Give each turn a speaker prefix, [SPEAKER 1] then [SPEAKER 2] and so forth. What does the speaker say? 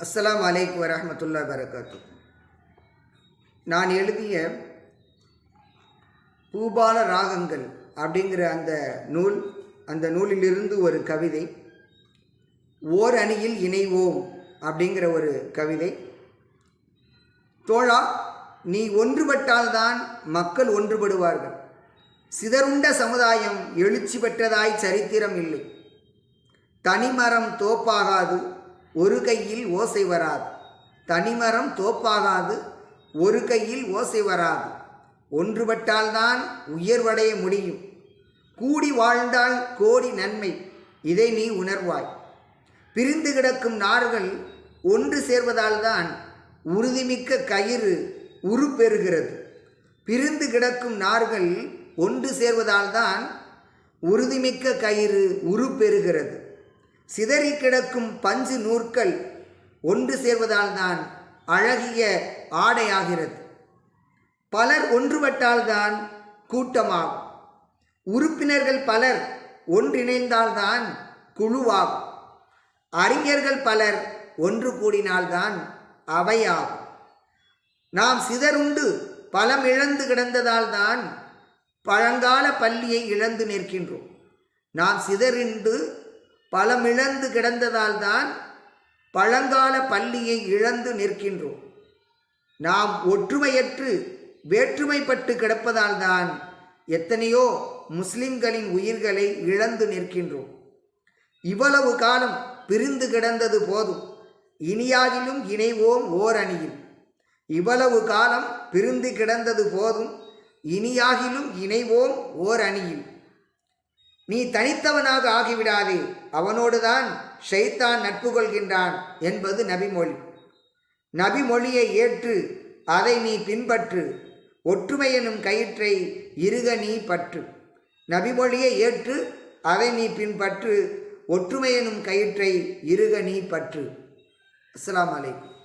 [SPEAKER 1] அஸ்லாம் அலைக்கு வரமத்துல்லா வரகாத்து நான் எழுதிய பூபால ராகங்கள் அப்படிங்கிற அந்த நூல் அந்த நூலிலிருந்து ஒரு கவிதை ஓர் அணியில் இணைவோம் அப்படிங்கிற ஒரு கவிதை. தோழா நீ ஒன்றுபட்டால்தான் மக்கள் ஒன்றுபடுவார்கள். சிதறுண்ட சமுதாயம் எழுச்சி பெற்றதாய் சரித்திரம் இல்லை. தனிமரம் தோப்பாகாது. ஒரு கையில் ஓசை வராது. தனிமரம் தோப்பாகாது. ஒரு கையில் ஓசை வராது. ஒன்றுபட்டால்தான் உயர்வடைய முடியும். கூடி வாழ்ந்தால் கோடி நன்மை. இதை நீ உணர்வாய். பிரிந்து கிடக்கும் நார்கள் ஒன்று சேர்வதால்தான் உறுதிமிக்க கயிறு உருப்பெறுகிறது. பிரிந்து கிடக்கும் நார்கள் ஒன்று சேர்வதால்தான் உறுதிமிக்க கயிறு உருப்பெறுகிறது. சிதறி கிடக்கும் பஞ்சு நூற்கள் ஒன்று சேர்வதால்தான் அழகிய ஆடையாகிறது. பலர் ஒன்றுபட்டால்தான் கூட்டமாகும். உறுப்பினர்கள் பலர் ஒன்றிணைந்தால்தான் குழுவாகும். அறிஞர்கள் பலர் ஒன்று கூடினால்தான் அவையாகும். நாம் சிதறுண்டு பலம் இழந்து கிடந்ததால்தான் பழங்கால பள்ளியை இழந்து நிற்கின்றோம். நாம் சிதறிண்டு பலமிழந்து கிடந்ததால்தான் பழங்கால பள்ளியை இழந்து நிற்கின்றோம். நாம் ஒற்றுமையற்று வேற்றுமைப்பட்டு கிடப்பதால்தான் எத்தனையோ முஸ்லிம்களின் உயிர்களை இழந்து நிற்கின்றோம். இவ்வளவு காலம் பிரிந்து கிடந்தது போதும். இனியாகிலும் இணைவோம் ஓர் அணியில் இவ்வளவு காலம் பிரிந்து கிடந்தது போதும். இனியாகிலும் இணைவோம் ஓர் அணியில் நீ தனித்தவனாக ஆகிவிடாதே. அவனோடுதான் ஷைத்தான் நட்பு கொள்கின்றான் என்பது நபிமொழி. நபிமொழியை ஏற்று அதை நீ பின்பற்று. ஒற்றுமை எனும் கயிற்றை இருக நீ பற்று. நபிமொழியை ஏற்று அதை நீ பின்பற்று. ஒற்றுமை எனும் கயிற்றை இருக நீ பற்று. அஸ்லாம் அலைக்கும்.